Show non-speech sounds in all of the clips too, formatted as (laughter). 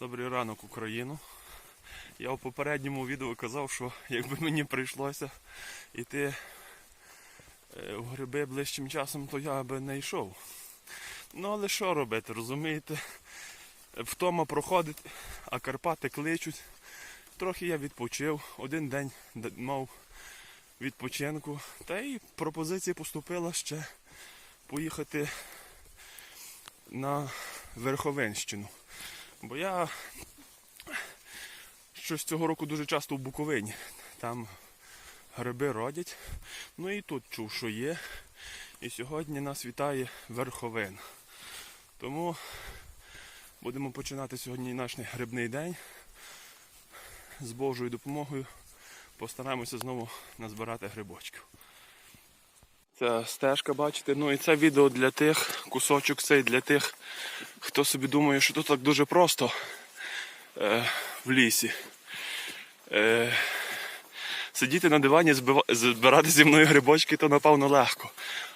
Добрий ранок, Україну. Я в попередньому відео казав, що якби мені прийшлося йти е, в гриби ближчим часом, то я би не йшов. Ну але що робити, розумієте? Втома проходить, а Карпати кличуть. Трохи я відпочив, один день мав відпочинку. Та й пропозиція поступила ще поїхати на Верховенщину. Бо я щось цього року дуже часто в Буковині. Там гриби родять. Ну і тут чув, що є. І сьогодні нас вітає Верховин. Тому будемо починати сьогодні наш грибний день. З Божою допомогою постараємося знову назбирати грибочків. Ця стежка, бачите, ну і це відео для тих, кусочок цей для тих, хто собі думає, що тут так дуже просто е, в лісі. Е, сидіти на дивані, збирати зі мною грибочки, то напевно легко.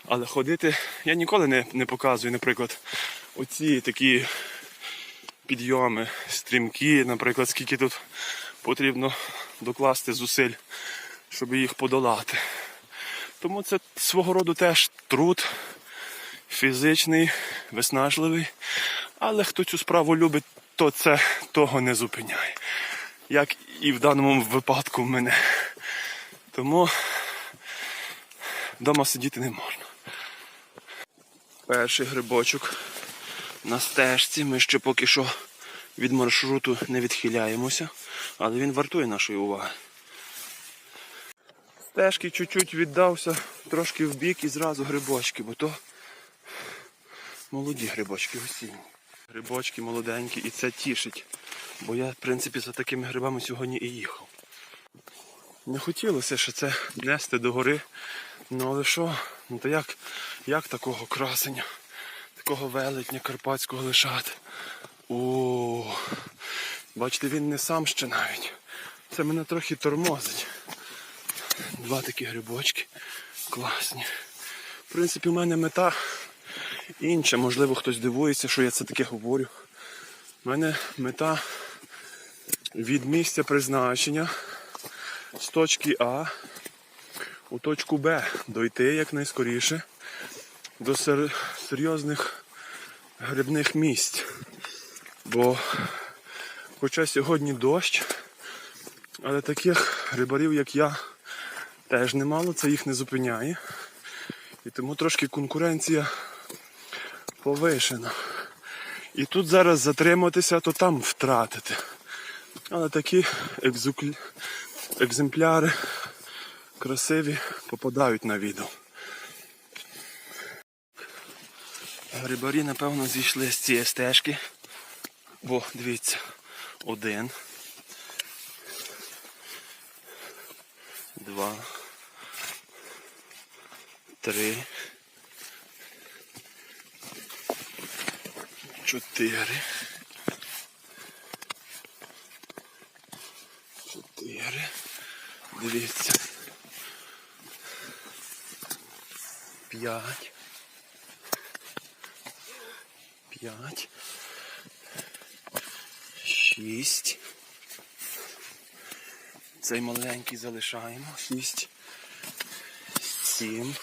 Але ходити я ніколи не, не показую, наприклад, оці такі підйоми, стрімкі, наприклад, скільки тут потрібно докласти зусиль, щоб їх подолати. Тому це свого роду теж труд фізичний, виснажливий. Але хто цю справу любить, то це того не зупиняє. Як і в даному випадку в мене. Тому вдома сидіти не можна. Перший грибочок на стежці. Ми ще поки що від маршруту не відхиляємося, але він вартує нашої уваги. Стежки чуть-чуть віддався, трошки вбік і зразу грибочки, бо то молоді грибочки осінні. Грибочки молоденькі і це тішить. Бо я, в принципі, за такими грибами сьогодні і їхав. Не хотілося ще це нести до гори. Ну але що? Ну то як, як такого красення, такого велетня карпатського лишати? О, бачите, він не сам ще навіть. Це мене трохи тормозить. Два такі грибочки. Класні. В принципі, у мене мета інша. Можливо, хтось дивується, що я це таке говорю. У мене мета від місця призначення з точки А у точку Б дойти якнайскоріше до сер- серйозних грибних місць. Бо хоча сьогодні дощ, але таких рибарів, як я, теж немало, це їх не зупиняє. І тому трошки конкуренція повишена. І тут зараз затриматися, то там втратити. Але такі екземпляри красиві попадають на відео. Грибарі, напевно, зійшли з цієї стежки. Бо дивіться, один. Два. Три. Чотири. Чотири. Дивіться. П'ять. П'ять. Шість. Цей маленький залишаємо. Шість. Сім.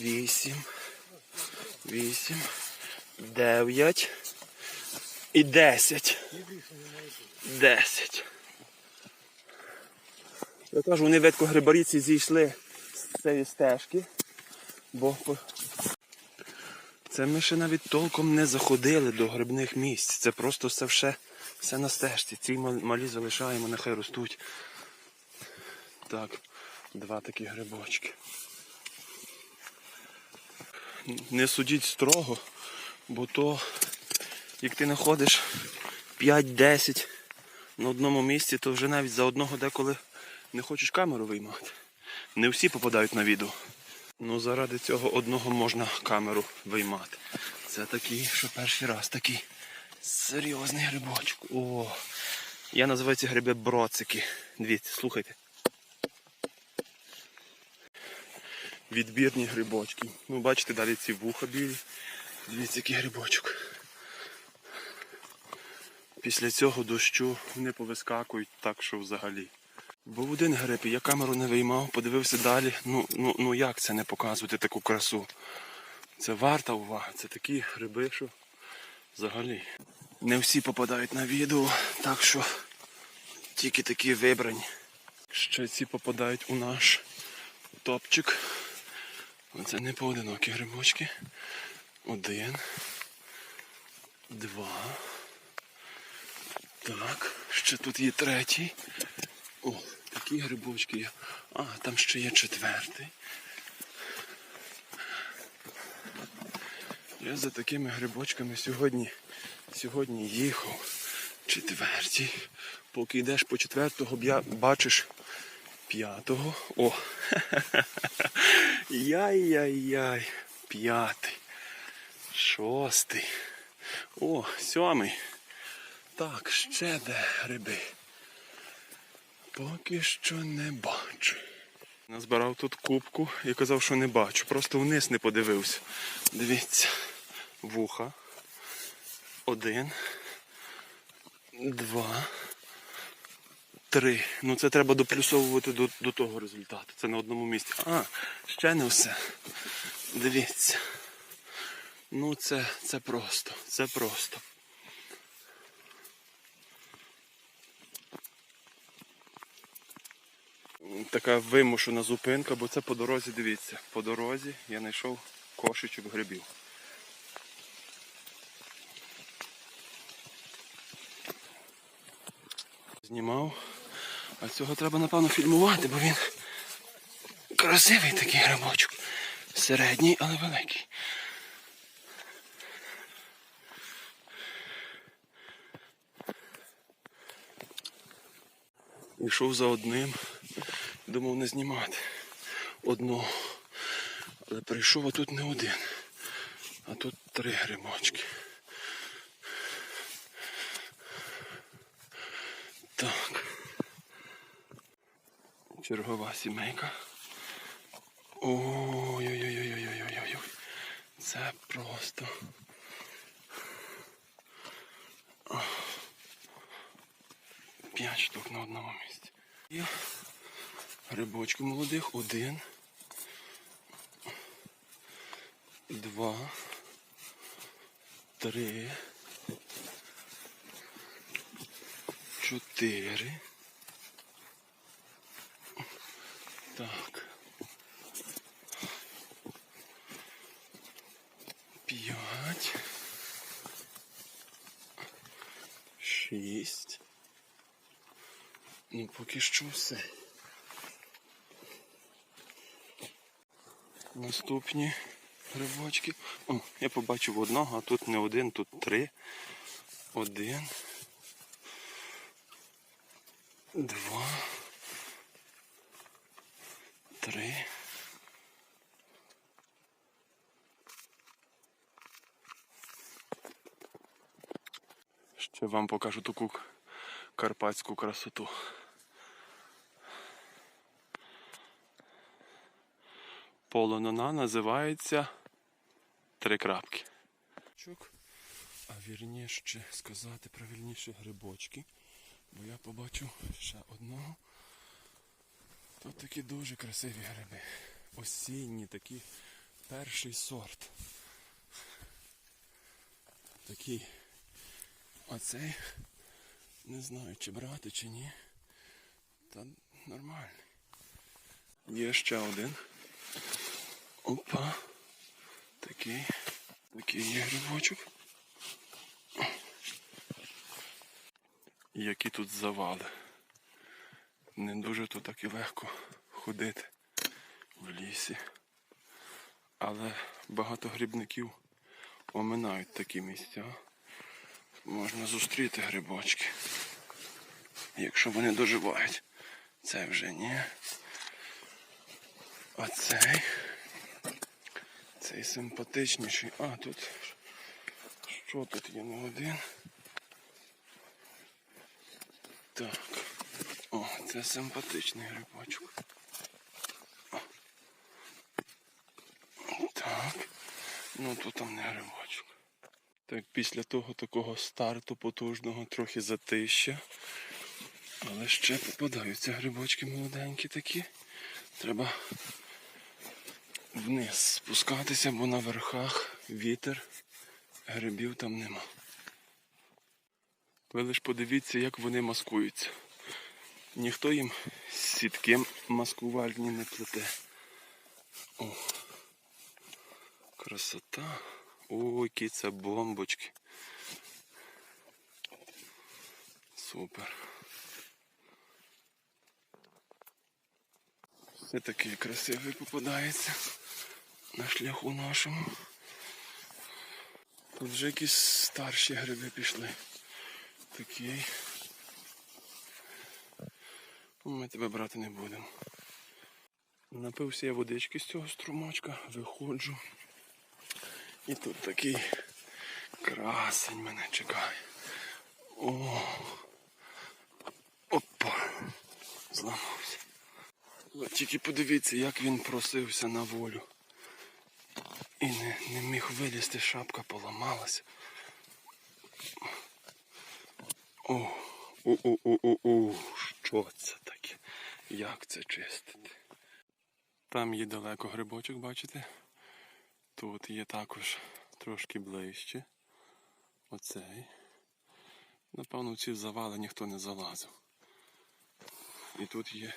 Вісім. Вісім. Дев'ять. І десять. Десять. Я кажу, вони видко грибаріці зійшли з цієї стежки. Бо це ми ще навіть толком не заходили до грибних місць. Це просто все все, все на стежці. Ці малі залишаємо, нехай ростуть. Так, два такі грибочки. Не судіть строго, бо то, як ти знаходиш 5-10 на одному місці, то вже навіть за одного деколи не хочеш камеру виймати. Не всі попадають на відео. Ну заради цього одного можна камеру виймати. Це такий, що перший раз такий серйозний грибочок. О, я називаю ці гриби броцики. Дивіться, слухайте. Відбірні грибочки. Ну, бачите, далі ці вуха білі. Дивіться, який грибочок. після цього дощу вони повискакують так, що взагалі. Був один гриб, я камеру не виймав, подивився далі. Ну, ну, ну як це не показувати таку красу? Це варта уваги. Це такі гриби, що взагалі. Не всі попадають на відео, так що тільки такі вибрані. Ще ці попадають у наш топчик. Оце не поодинокі грибочки. Один. Два. Так, ще тут є третій. О, такі грибочки є. А, там ще є четвертий. Я за такими грибочками сьогодні, сьогодні їхав. Четвертій. Поки йдеш по четвертого, бачиш п'ятого. О! (laughs) Яй-яй-яй. П'ятий. Шостий. О, сьомий. Так, ще де гриби. Поки що не бачу. Назбирав тут кубку і казав, що не бачу. Просто вниз не подивився. Дивіться. Вуха. Один. Два. Три. Ну це треба доплюсовувати до, до того результату. Це на одному місці. А, ще не все. Дивіться. Ну це, це просто. Це просто. Така вимушена зупинка, бо це по дорозі, дивіться, по дорозі я знайшов кошечок грибів. Знімав. А цього треба, напевно, фільмувати, бо він красивий такий грибочок. Середній, але великий. Йшов за одним, думав не знімати одного. Але прийшов, а тут не один. А тут три грибочки. Так. Чергова сімейка. Ой-ой-ой-ой-ой-ой-ой. Це просто. П'ять штук на одному місці. Є грибочки молодих. Один. Два. Три. Чотири. Так. П'ять. Шість. Ну, поки що все. Наступні грибочки. О, я побачив одного, а тут не один, тут три. Один. Два. Три. Ще вам покажу таку карпатську красоту. Полонина називається три крапки. А вірніше сказати правильніше грибочки. Бо я побачив ще одного. Тут такі дуже красиві гриби. Осінні, такі перший сорт. Такий. Оцей. Не знаю, чи брати, чи ні. Та нормальний. Є ще один. Опа. Такий. Такий є грибочок. Які тут завали. Не дуже тут так і легко ходити в лісі. Але багато грибників оминають такі місця. Можна зустріти грибочки. Якщо вони доживають. Це вже ні. А цей. Симпатичніший. А, тут. Що тут є не один? Так. Це симпатичний грибочок. Так. Ну тут там не грибочок. Так, після того такого старту потужного трохи затища. Але ще попадаються грибочки молоденькі такі. Треба вниз спускатися, бо на верхах вітер, грибів там нема. Ви лиш подивіться, як вони маскуються. Ніхто їм сітки маскувальні не плете. О, красота. Ой, які це бомбочки. Супер. Все такий красивий попадається на шляху нашому. Тут вже якісь старші гриби пішли. Такий. Ми тебе брати не будемо. Напився я водички з цього струмочка, виходжу. І тут такий красень мене чекає. О! Опа! Зламався. Ви тільки подивіться, як він просився на волю. І не, не міг вилізти, шапка поламалася. О, у-у-у-у-у, що це таке? Як це чистити? Там є далеко грибочок, бачите? Тут є також трошки ближче. Оцей. Напевно, ці завали ніхто не залазив. І тут є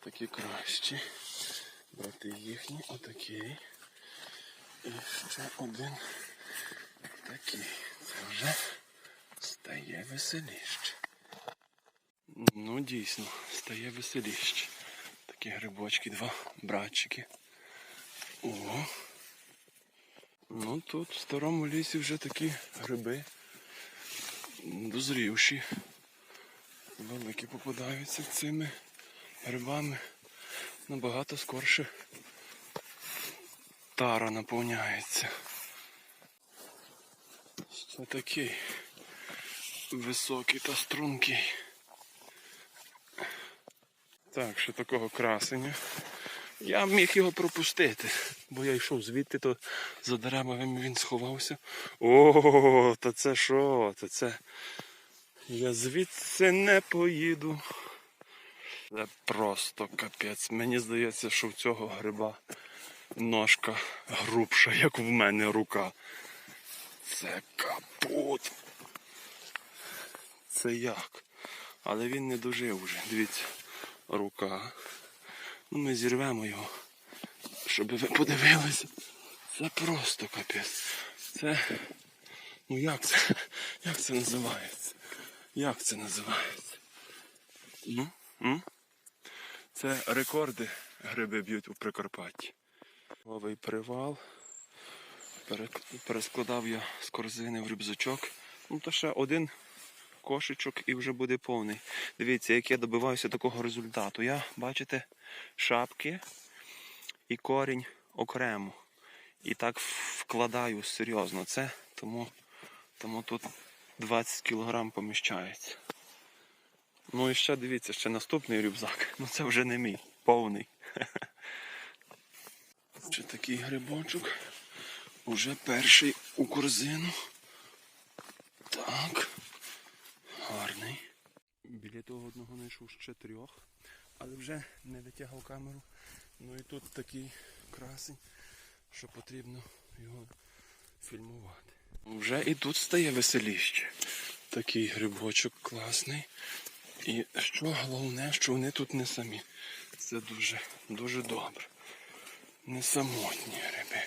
такі кращі. Брати їхні, отакий. І ще один такий. Це вже стає веселіше. Ну, дійсно, стає веселіше. Такі грибочки, два братчики. О. Ну тут в старому лісі вже такі гриби дозрівші. Великі попадаються цими грибами. Набагато скорше тара наповняється. Ще такий високий та стрункий. Так, ще такого красення. Я міг його пропустити, бо я йшов звідти, то за деревами він сховався. О, то це що? То це. Я звідси не поїду. Це просто капець. Мені здається, що в цього гриба ножка грубша, як в мене рука. Це капут. Це як? Але він не дожив уже. Дивіться, рука. Ну ми зірвемо його, щоб ви подивилися. Це просто капець. Це. Ну як це? Як це називається? Як це називається? Ну? М? Це рекорди гриби б'ють у Прикарпатті. Новий привал. Перескладав я з корзини в рюкзачок. Ну то ще один кошечок і вже буде повний. Дивіться, як я добиваюся такого результату. Я, бачите, шапки і корінь окремо. І так вкладаю серйозно це, тому, тому тут 20 кг поміщається. Ну і ще дивіться, ще наступний рюкзак. Ну це вже не мій, повний. (laughs) Ще такий грибочок. Уже перший у корзину. Так. Біля того одного знайшов ще трьох, але вже не витягав камеру. Ну і тут такий красень, що потрібно його фільмувати. Вже і тут стає веселіще. Такий грибочок класний. І що головне, що вони тут не самі. Це дуже, дуже добре. Не самотні гриби.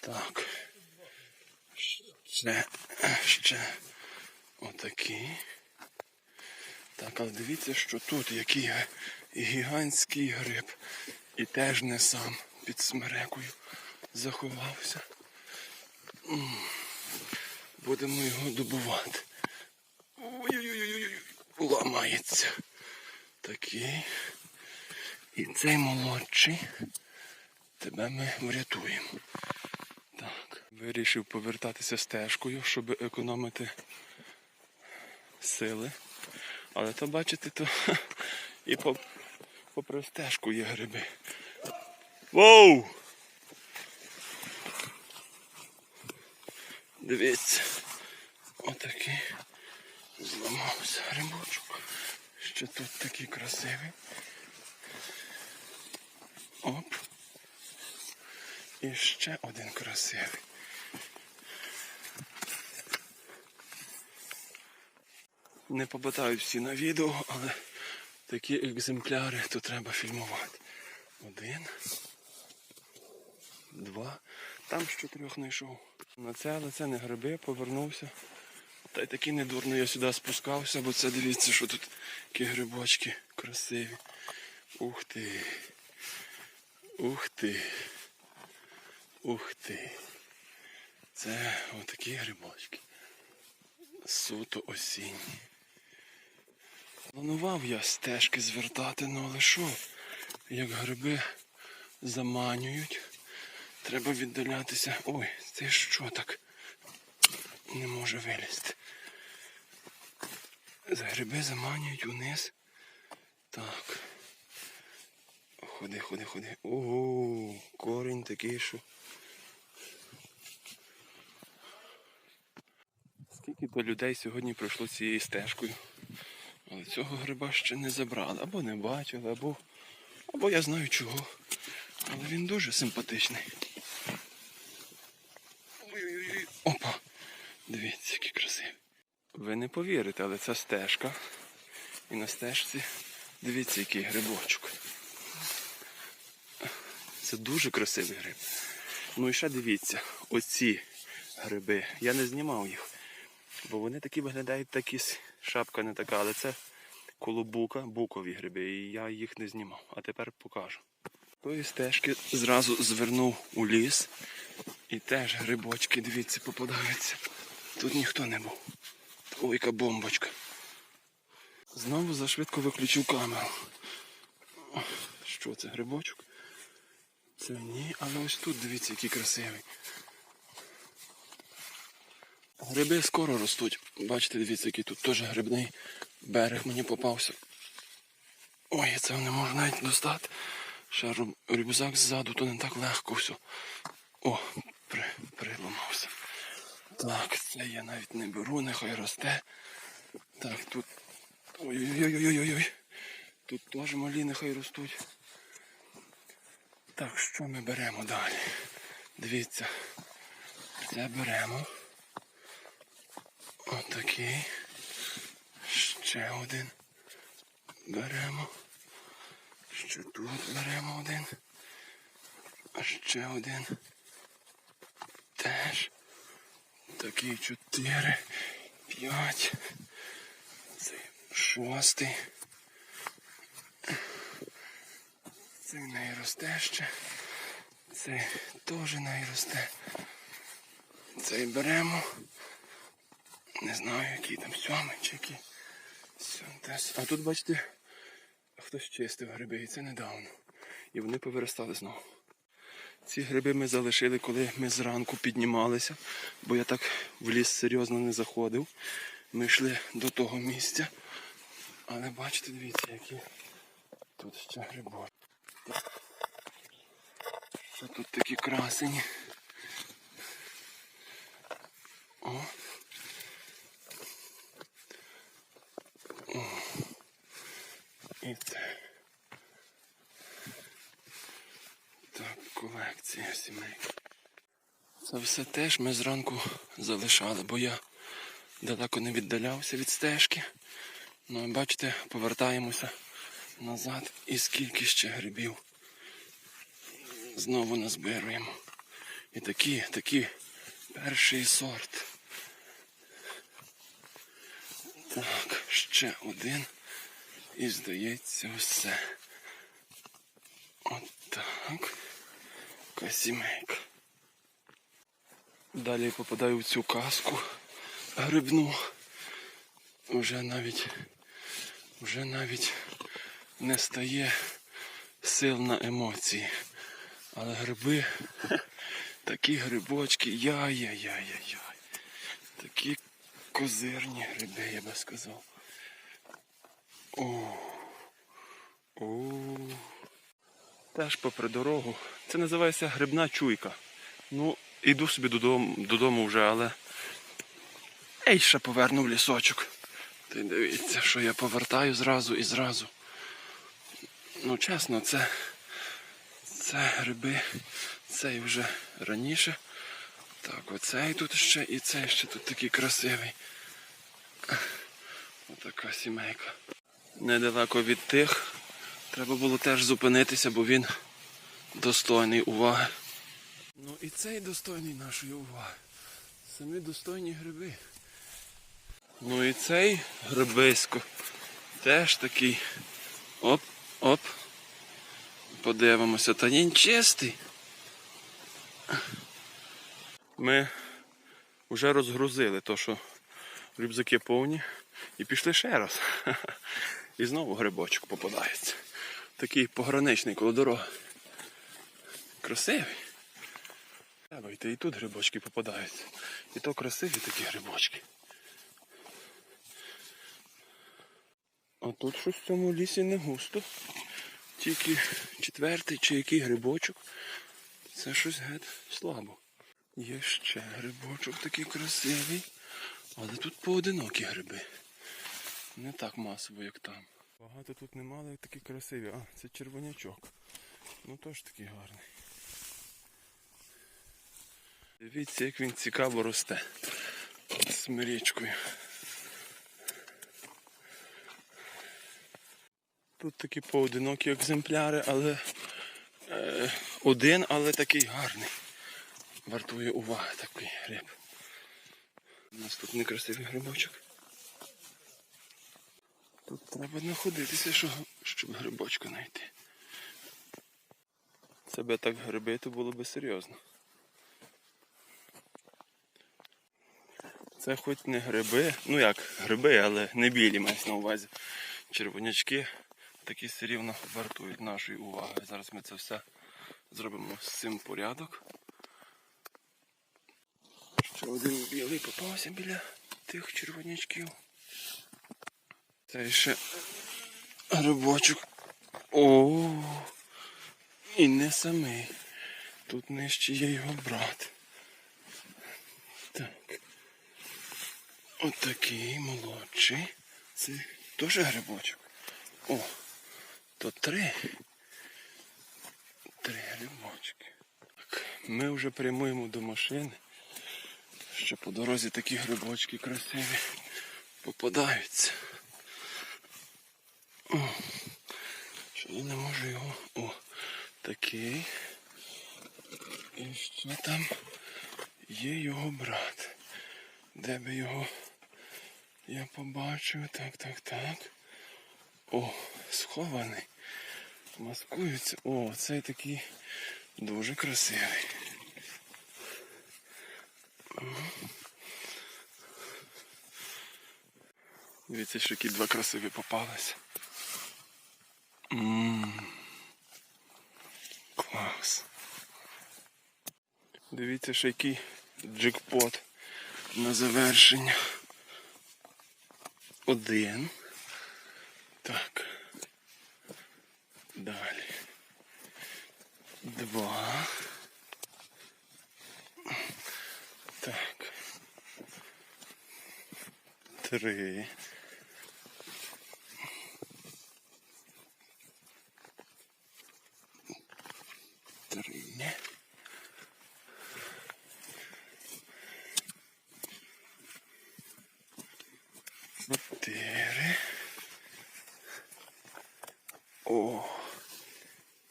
Так. Ще, ще отакий. Так, але дивіться, що тут який гігантський гриб. І теж не сам під смерекою заховався. Будемо його добувати. Ой-ой-ой, ламається. Такий. І цей молодший. Тебе ми врятуємо. Так. Вирішив повертатися стежкою, щоб економити сили. Але то бачите, то (laughs) і по, попри стежку є гриби. Воу! Дивіться. Отакий. Зламався грибочок. Ще тут такий красивий. Оп. І ще один красивий. Не попадаю всі на відео, але такі екземпляри то треба фільмувати. Один. Два. Там ще трьох знайшов. На це, але це не гриби, повернувся. Та й таки недурно я сюди спускався, бо це дивіться, що тут які грибочки красиві. Ух ти. Ух ти. Ух ти. Це отакі грибочки. Суто осінні. Планував я стежки звертати, ну але що? Як гриби заманюють, треба віддалятися. Ой, це що так? Не може вилізти. Гриби заманюють униз. Так. Ходи, ходи, ходи. Ого, корінь такий, що. Скільки то людей сьогодні пройшло цією стежкою. Але цього гриба ще не забрали. Або не бачили, або. Або я знаю чого. Але він дуже симпатичний. Ой-ой-ой. Опа! Дивіться, який красивий. Ви не повірите, але це стежка. І на стежці дивіться, який грибочок. Це дуже красивий гриб. Ну і ще дивіться, оці гриби. Я не знімав їх. Бо вони такі виглядають, с- шапка не така, але це колобука, букові гриби, і я їх не знімав. А тепер покажу. Тої стежки зразу звернув у ліс. І теж грибочки, дивіться, попадаються. Тут ніхто не був. Ой, яка бомбочка. Знову зашвидко виключив камеру. Що це, грибочок? Це ні, але ось тут дивіться, який красивий. Гриби скоро ростуть. Бачите, дивіться, який тут теж грибний берег мені попався. Ой, це не можу навіть достати. Ще рю- рюкзак ззаду, то не так легко все. О, при, приламався. Так, це я навіть не беру, нехай росте. Так, тут. Ой-ой-ой-ой-ой-ой. Тут теж малі нехай ростуть. Так, що ми беремо далі? Дивіться. Це беремо. Отакий. Ще один. Беремо. Ще тут беремо один. А ще один. Теж. Такі чотири. П'ять. Цей шостий. Цей не росте ще. Цей теж не росте. Цей беремо. Не знаю, який там сьомий чи який. Сьомтес. А тут, бачите, хтось чистив гриби, і це недавно. І вони повиростали знову. Ці гриби ми залишили, коли ми зранку піднімалися, бо я так в ліс серйозно не заходив. Ми йшли до того місця. Але бачите, дивіться, які тут ще гриби. Що тут такі красені. О. І. Так, колекція сімейки. Це все теж ми зранку залишали, бо я далеко не віддалявся від стежки. Ну, бачите, повертаємося назад і скільки ще грибів знову назбируємо. І такі, такі перший сорт. Так, ще один. І здається все. От так. Така. Далі попадаю в цю казку грибну. Вже навіть, вже навіть не стає сил на емоції. Але гриби, (laughs) такі грибочки, яй-яй-яй-яй-яй. Такі козирні гриби, я би сказав. О. О. Теж попри дорогу. Це називається грибна чуйка. Ну, іду собі додому, додому вже, але. Ей, ще поверну в лісочок. Ти дивіться, що я повертаю зразу і зразу. Ну, чесно, це. Це гриби. Цей вже раніше. Так, оцей тут ще і цей ще тут такий красивий. Отака сімейка. Недалеко від тих. Треба було теж зупинитися, бо він достойний уваги. Ну і цей достойний нашої уваги. Самі достойні гриби. Ну і цей грибисько. Теж такий. Оп, оп. Подивимося, та він чистий. Ми вже розгрузили то, що рюкзаки повні, і пішли ще раз. (laughs) І знову грибочок попадається. Такий пограничний коло дороги. Красивий. Треба йти, і тут грибочки попадаються. І то красиві такі грибочки. А тут щось в цьому лісі не густо. Тільки четвертий чи який грибочок. Це щось геть слабо. Є ще грибочок такий красивий. Але тут поодинокі гриби. Не так масово, як там. Багато тут нема, але такі красиві. А, це червонячок. Ну теж такий гарний. Дивіться, як він цікаво росте. З мирічкою. Тут такі поодинокі екземпляри, але е, один, але такий гарний. Вартує уваги такий гриб. У нас тут некрасивий грибочок. Тут треба знаходитися, щоб, щоб грибочка знайти. Це би так гриби, то було би серйозно. Це хоч не гриби, ну як гриби, але не білі мається на увазі. Червонячки такі все рівно вартують нашої уваги. Зараз ми це все зробимо з цим порядок. Ще один білий попався біля тих червонячків. Це ще грибочок. О, і не самий. Тут нижче є його брат. Так. Отакий молодший. Це теж грибочок. О, то три. Три грибочки. Так, ми вже прямуємо до машини. Ще по дорозі такі грибочки красиві попадаються. О, що я не можу його. О, такий. І ще там є його брат. Де би його я побачив? Так, так, так. О, схований. Маскується. О, цей такий дуже красивий. Дивіться, що які два красиві попалися. Клас. Дивіться, що який джекпот на завершення. Один. Так. Далі. Два. Так. Три.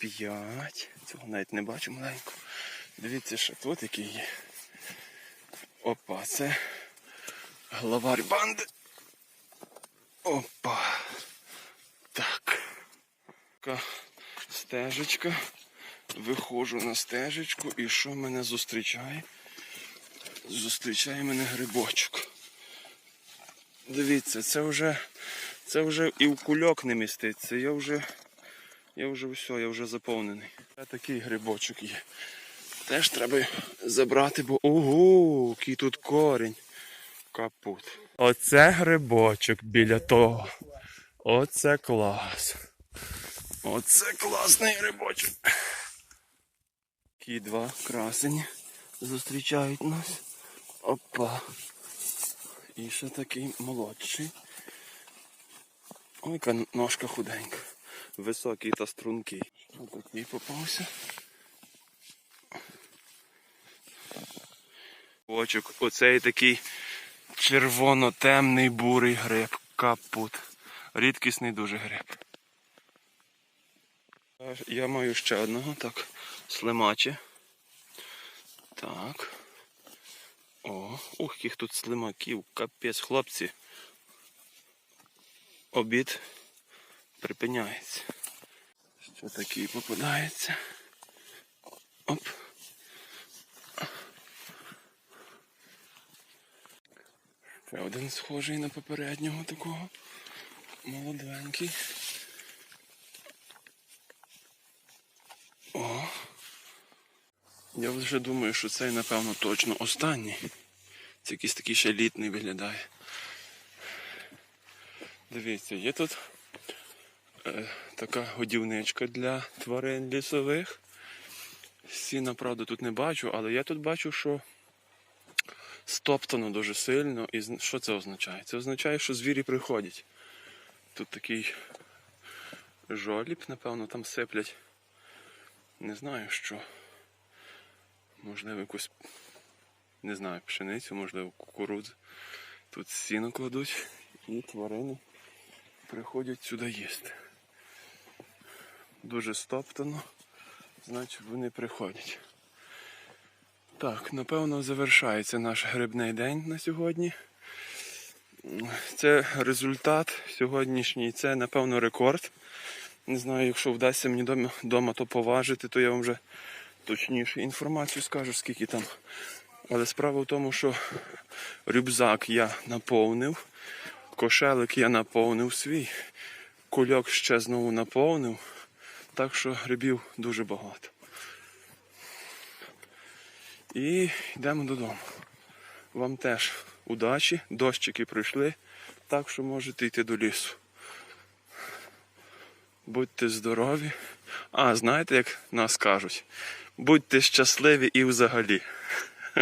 5. Цього навіть не бачу маленько. Дивіться, що тут який є. Опа, це главарь банди. Опа. Так. Така стежечка. Виходжу на стежечку і що мене зустрічає? Зустрічає мене грибочок. Дивіться, це вже це вже і в кульок не міститься. Я вже я вже все, я вже заповнений. Такий грибочок є. Теж треба забрати, бо ого, який тут корінь. Капут. Оце грибочок біля того. Оце клас. Оце класний грибочок. Такі два красені зустрічають нас. Опа. І ще такий молодший. Ой, яка ножка худенька. Високий та стрункий. Що такий попався? Очок, оцей такий червоно-темний бурий гриб. Капут. Рідкісний дуже гриб. Я маю ще одного, так, слимаче. Так. О, ух, яких тут слимаків, капець, хлопці. Обід припиняється. Що такий попадається? Оп. Ще один схожий на попереднього такого. Молоденький. О. Я вже думаю, що цей, напевно, точно останній. Це якийсь такий ще літний виглядає. Дивіться, є тут така годівничка для тварин лісових. Сіна, правда, тут не бачу, але я тут бачу, що стоптано дуже сильно. І що це означає? Це означає, що звірі приходять. Тут такий жоліб, напевно, там сиплять. Не знаю що. Можливо, якусь, не знаю, пшеницю, можливо, кукурудзу. Тут сіно кладуть і тварини приходять сюди їсти. Дуже стоптано, значить вони приходять. Так, напевно, завершається наш грибний день на сьогодні. Це результат сьогоднішній, це, напевно, рекорд. Не знаю, якщо вдасться мені вдома то поважити, то я вам вже точніше інформацію скажу, скільки там. Але справа в тому, що рюкзак я наповнив, кошелик я наповнив свій, кульок ще знову наповнив, так що грибів дуже багато. І йдемо додому. Вам теж удачі, дощики прийшли, так що можете йти до лісу. Будьте здорові. А, знаєте, як нас кажуть? Будьте щасливі і взагалі. (laughs)